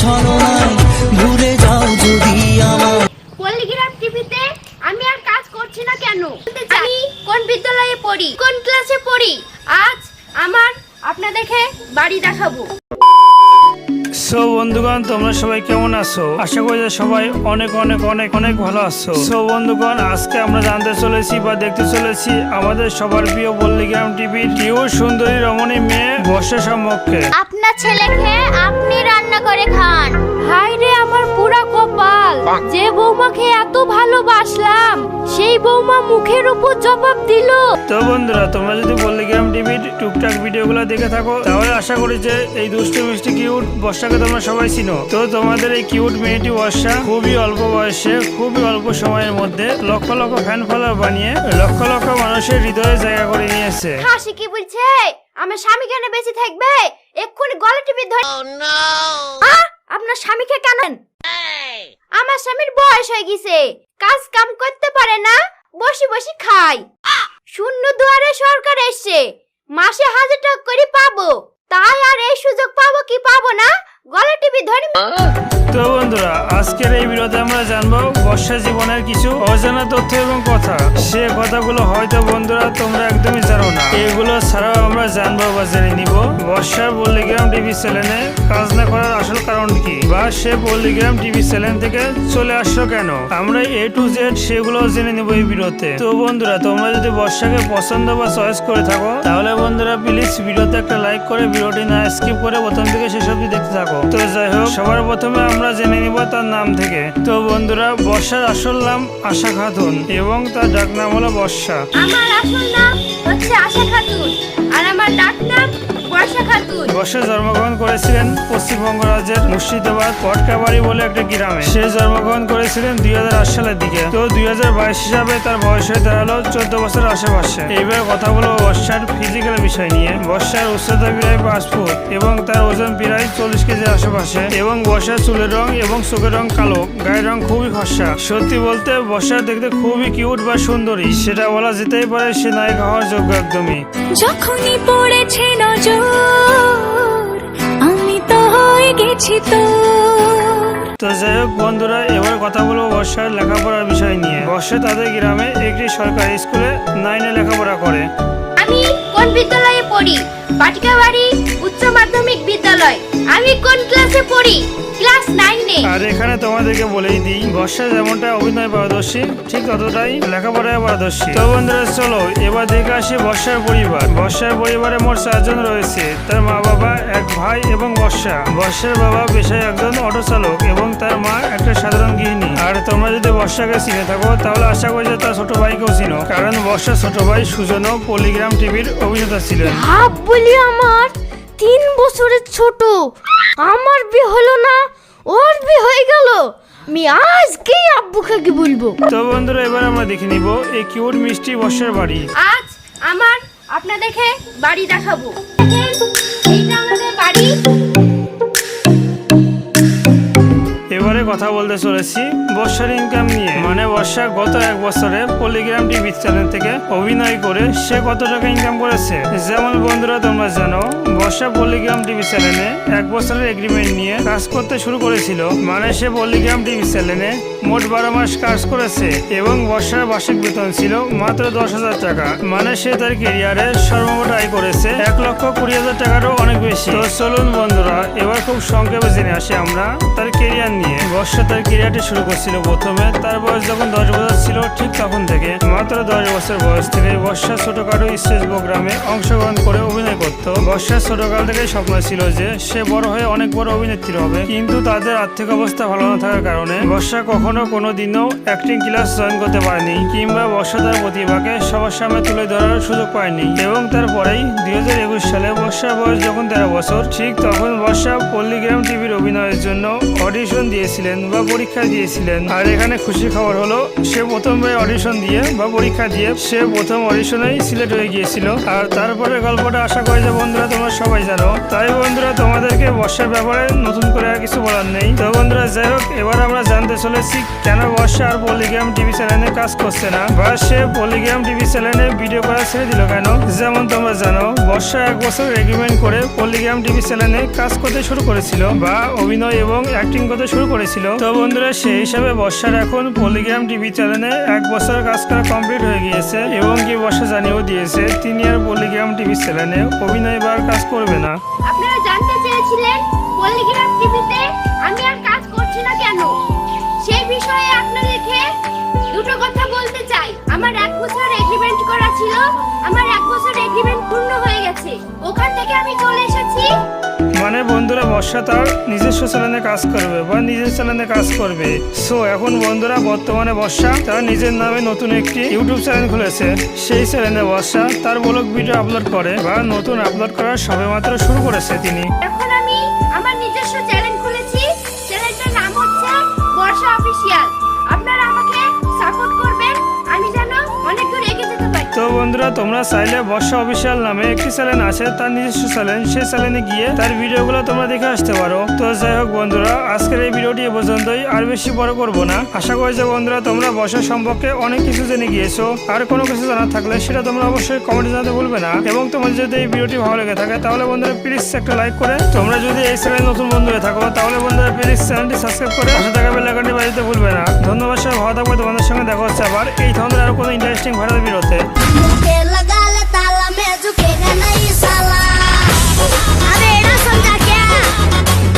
ছলনায় আমার। পল্লিগ্রাম টিভিতে আমি আর কাজ করছি না কেন? আমি কোন বিদ্যালয়ে পড়ি? কোন ক্লাসে পড়ি? আজ আমার আপনাদেরকে বাড়ি দেখাবো। সো বন্ধুগণ, তোমরা সবাই কেমন আছো? আশা করি সবাই অনেক অনেক অনেক অনেক ভালো আছো। সো বন্ধুগণ, আজকে আমরা জানতে চলেছি বা দেখতে চলেছি আমাদের সবার প্রিয় বল্লিগ্রাম টিভির প্রিয় সুন্দরী রমণী মেয়ে বর্ষা সম্মুখে আপনার ছেলেকে আপনি রান্না করে খান। হাই রে আমার পুরা কপাল। যে বৌমাকে এত ভালোবাসলাম সেই বৌমা মুখের উপর জবাব দিল। তো বন্ধুরা তোমরা যদি পল্লিগ্রাম টিভির টুকটাক ভিডিওগুলো দেখে থাকো তাহলে আশা করি যে এই দুষ্টু মিষ্টি কিউট বর্ষাকে তোমরা সবাই চিনো। তো তোমাদের এই কিউট মেয়েটি বর্ষা খুবই অল্প বয়সে খুবই অল্প সময়ের মধ্যে লক্ষ লক্ষ ফ্যান ফলোয়ার বানিয়ে লক্ষ লক্ষ মানুষের হৃদয়ে জায়গা করে নিয়েছে হাসি কি বলছে? আমার স্বামী কেন বেঁচে থাকবে? এক্ষুনি গলা টিপে ধরে। আহ! আপনার স্বামীকে কেন আমার স্বামীর বয়স হয়ে গেছে। কাজ কাম করতে পারে না, বসে বসে খায় শূন্য দুয়ারে সরকার এসছে। মাসে হাজার টাকা করে পাবো। তাই আর এই সুযোগ পাবো কি পাবো না? গলা টিপে ধরে তো বন্ধুরা, আজকের এই ভিডিওতে আমরা জানব বর্ষা জীবনের কিছু অজানা তথ্য এবং কথা। সে কথাগুলো হয়তো বন্ধুরা তোমরা এগুলো ছাড়াও আমরা জানব বা জেনে নিব। বর্ষার পল্লিগ্রাম টিভি চ্যানেলে কাজ না করার আসল কারণ কি? বা সে পল্লিগ্রাম টিভি চ্যানেল থেকে চলে আসলো কেন? আমরা এ টু জেড সেগুলো জেনে নিব এই ভিডিওতে। তো বন্ধুরা, তোমরা যদি বর্ষাকে পছন্দ বা চয়েস করে থাকো, তাহলে বন্ধুরা প্লিজ ভিডিওতে একটা লাইক করে ভিডিওটি না স্কিপ করে প্রথম থেকে শেষ অবধি দেখতে থাকো। তো যাই হোক, সবার প্রথমে আমরা জেনে নিব তার নাম থেকে। তো বন্ধুরা, বর্ষার আসল নাম আশা খাতুন এবং তার ডাক নাম হলো বর্ষা। আমার আসল নাম হচ্ছে আশা খাতুন আর আমার ডাক নাম বর্ষা খাতুন। বর্ষা জন্মগ্রহণ করেছিলেন পশ্চিমবঙ্গ রাজ্যের মুর্শিদাবাদ পটকাবাড়ি বলে একটা গ্রামে। সে জন্মগ্রহণ করেছিলেন দুই হাজার আট সালের দিকে। তো দুই হাজার বাইশ হিসাবে তার বয়স হয়ে দাঁড়াল চোদ্দ বছরের আশেপাশে। এইবার কথা বলব বর্ষার ফিজিক্যাল বিষয় নিয়ে। বর্ষার উচ্চতা প্রায় পাঁচ ফুট এবং তার ওজন প্রায় চল্লিশ কেজির আশেপাশে এবং বর্ষার চুলের রং এবং চোখের রং কালো। গায়ের রং খুবই খসা সত্যি বলতে বর্ষা দেখতে খুবই কিউট বা সুন্দরী। সেটা বলা যেতেই পারে সে নায়িকা হওয়ার যোগ্য একদমই। যখনই পড়েছে নজর আমি তো হয়ে গেছি তো তো যাই হোক বন্ধুরা এবার কথা বলব বর্ষার লেখাপড়ার বিষয় নিয়ে। বর্ষা তাদের গ্রামে একটি সরকারি স্কুলে নাইনে লেখাপড়া করে। আমি কোন বিদ্যালয়ে পড়ি? পাটিকাবাড়ি উচ্চ মাধ্যমিক বিদ্যালয়। আমি কোন ক্লাসে পড়ি? ক্লাস নাইনে। আর এখানে তোমাদেরকে বলেই দিই বর্ষা যেমনটা অভিনয় পারদর্শী ঠিক ততটাই লেখাপড়ায় পারদর্শী। তো বন্ধুরা চলো এবার দেখে আসি বর্ষার পরিবার। বর্ষার পরিবারে মোট চারজন রয়েছে তার মা বাবা এক ভাই এবং বর্ষা। বর্ষার বাবা পেশায় একজন অটো চালক এবং তার মা একটা সাধারণ গৃহিণী। আর তোমরা যদি বর্ষাকে চিনে থাকো তাহলে আশা করি যে তার ছোট ভাইকেও চিনো কারণ বর্ষার ছোট ভাই সুজনও পলিগ্রাম টিভির অভিনেতা ছিলেন। ভাব বলি আমার? তিন বছরের ছোট। আমার বিয়ে হলো না ওর বিয়ে হয়ে গেল। আমি আজকেই আব্বুকে কি বলব। তো বন্ধুরা এবার আমরা দেখে নিব এই কিউট মিষ্টি বর্ষার বাড়ি। আজ আমার আপনাদেরকে বাড়ি দেখাবো। এইটা আমাদের বাড়ি। এবারে কথা বলতে চলেছি বর্ষার ইনকাম নিয়ে। মানে বর্ষা গত এক বছরে পলিগ্রাম টিভি চ্যানেল থেকে অভিনয় করে সে কত টাকা ইনকাম করেছে? যেমন বন্ধুরা তোমরা জানো বর্ষা পল্লিগ্রাম টিভি চ্যানেলে এক বছরের এগ্রিমেন্ট নিয়ে কাজ করতে শুরু করেছিল। মানে সে পল্লিগ্রাম টিভি চ্যানেলে মোট বারো মাস কাজ করেছে এবং বর্ষার বার্ষিক বেতন ছিল মাত্র দশ হাজার টাকা। মানে সে তার কেরিয়ারে সর্বমোট আয় করেছে। এক লক্ষ কুড়ি হাজার টাকারও অনেক বেশি। তো চলুন বন্ধুরা, এবার খুব সংক্ষেপে জেনে আসি আমরা তার কেরিয়ার নিয়ে। বর্ষা তার কেরিয়ারটি শুরু করছিল প্রথমে। তার বয়স যখন দশ বছর ছিল ঠিক তখন থেকে। মাত্র দশ বছর বয়স থেকে বর্ষা ছোটখাটো স্টেজ প্রোগ্রামে অংশগ্রহণ করে অভিনয় করত। বর্ষার ছোটকাল থেকে স্বপ্ন ছিল যে সে বড় হয়ে অনেক বড় অভিনেত্রী হবে। কিন্তু তাদের আর্থিক অবস্থা ভালো না থাকার কারণে বর্ষা কখনো কোনো দিনও অ্যাক্টিং ক্লাস জয়েন করতে পারেনি কিংবা বর্ষা তার প্রতিভাকে সবার সামনে তুলে ধরার সুযোগ পায়নি এবং তারপরেই দুই হাজার একুশ সালে বর্ষার বয়স যখন তেরো বছর, ঠিক তখন বর্ষা পল্লিগ্রাম টিভির অভিনয়ের জন্য অডিশন দিয়েছিলেন বা পরীক্ষা দিয়েছিলেন। আর এখানে খুশি খবর হলো, সে প্রথমবার অডিশন দিয়ে বা পরীক্ষা দিয়ে সে প্রথম অডিশনেই সিলেক্ট হয়ে গিয়েছিল। আর তারপরে গল্পটা আশা করি যে বন্ধুরা তোমরা সবাই জানো। তাই বন্ধুরা, তোমাদেরকে বর্ষার ব্যাপারে নতুন করে আর কিছু বলার নেই। তো বন্ধুরা, যাই হোক, এবার আমরা জানতে চলেছি কেন বর্ষা আর পলিগ্রাম টিভি চ্যানেলে কাজ করছে না। বা সে পলিগ্রাম টিভি চ্যানেলে ভিডিও করা ছেড়ে দিল কেন? যেমন তোমরা জানো, বর্ষা এক বছর এগ্রিমেন্ট করে পলিগ্রাম টিভি চ্যানেলে কাজ করতে শুরু করেছিল বা অভিনয় এবং অ্যাক্টিং করতে শুরু করেছিল। তো বন্ধুরা, সেই হিসাবে বর্ষার এখন পলিগ্রাম টিভি চ্যানেলে এক বছর কাজ করা কমপ্লিট হয়ে গিয়েছে এবং কি বর্ষা জানিয়েও দিয়েছে, তিনি আর পলিগ্রাম টিভি চ্যানেলে অভিনয় বা কাজ করবে না। আপনারা জানতে চেয়েছিলেন পলিগ্রাফ টিভিতে আমি আর কাজ আমার এক বছর এগ্রিমেন্ট পূর্ণ হয়ে গেছে। ওখান থেকে আমি চলে এসেছি। মানে বন্ধুরা বর্ষা তার নিজস্ব চ্যানেলে কাজ করবে বা নিজের চ্যানেলে কাজ করবে। সো এখন বন্ধুরা বর্তমানে বর্ষা তার নিজের নামে নতুন একটি ইউটিউব চ্যানেল খুলেছে। সেই চ্যানেলে বর্ষা তার ব্লগ ভিডিও আপলোড করে বা নতুন আপলোড করার সবেমাত্র শুরু করেছে তিনি। এখন আমি আমার নিজস্ব চ্যানেল খুলেছি। চ্যানেলটার নাম হচ্ছে বর্ষা অফিসিয়াল আপনারা আমাকে সাপোর্ট তো বন্ধুরা, তোমরা চাইলে বর্ষা অফিসিয়াল নামে একটি চ্যানেল আছে, তার নিজস্ব চ্যানেল। সেই চ্যানেলে গিয়ে তার ভিডিওগুলো তোমরা দেখে আসতে পারো। তো যাই হোক বন্ধুরা, আজকের এই ভিডিওটি এ পর্যন্তই। আর বেশি বড় করব না। আশা করি যে বন্ধুরা, তোমরা বর্ষা সম্পর্কে অনেক কিছু জেনে গিয়েছো। আর কোনো কিছু জানা থাকলে সেটা তোমরা অবশ্যই কমেন্টে জানাতে ভুলবে না। এবং তোমাদের যদি এই ভিডিওটি ভালো লেগে থাকে, তাহলে বন্ধুরা প্লিজ একটা লাইক করে তোমরা যদি এই চ্যানেল নতুন বন্ধু হয়ে থাকো, তাহলে বন্ধুরা প্লিজ চ্যানেলটি সাবস্ক্রাইব করে পাশে থাকা বেল আইকনটি বাজাতে ভুলবে না। ধন্যবাদ সবাই। ভালো থাকবে। তোমাদের সঙ্গে দেখা হচ্ছে আবার। এই ধরনের আরও কোনো ইন্টারেস্টিং ভালো ভিডিওতে। मुझे लगा ले ताला मैं झुकेगा नहीं साला मेरा समझा